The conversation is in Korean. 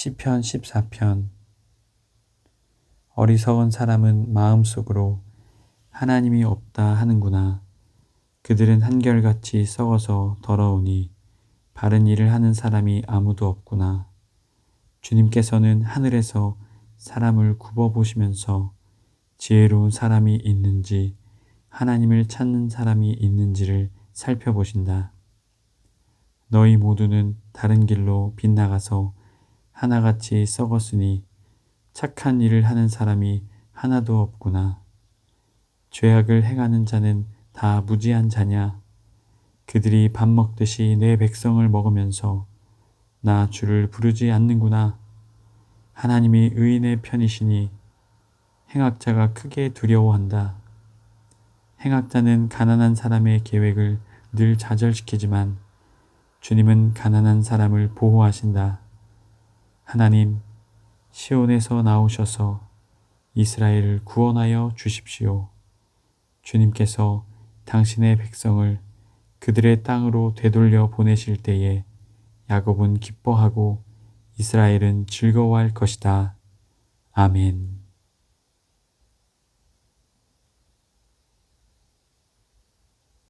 시편 14편 어리석은 사람은 마음속으로 하나님이 없다 하는구나. 그들은 한결같이 썩어서 더러우니 바른 일을 하는 사람이 아무도 없구나. 주님께서는 하늘에서 사람을 굽어 보시면서 지혜로운 사람이 있는지 하나님을 찾는 사람이 있는지를 살펴보신다. 너희 모두는 다른 길로 빗나가서 하나같이 썩었으니 착한 일을 하는 사람이 하나도 없구나. 죄악을 행하는 자는 다 무지한 자냐? 그들이 밥 먹듯이 내 백성을 먹으면서 나 주를 부르지 않는구나. 하나님이 의인의 편이시니 행악자가 크게 두려워한다. 행악자는 가난한 사람의 계획을 늘 좌절시키지만 주님은 가난한 사람을 보호하신다. 하나님, 시온에서 나오셔서 이스라엘을 구원하여 주십시오. 주님께서 당신의 백성을 그들의 땅으로 되돌려 보내실 때에 야곱은 기뻐하고 이스라엘은 즐거워할 것이다. 아멘.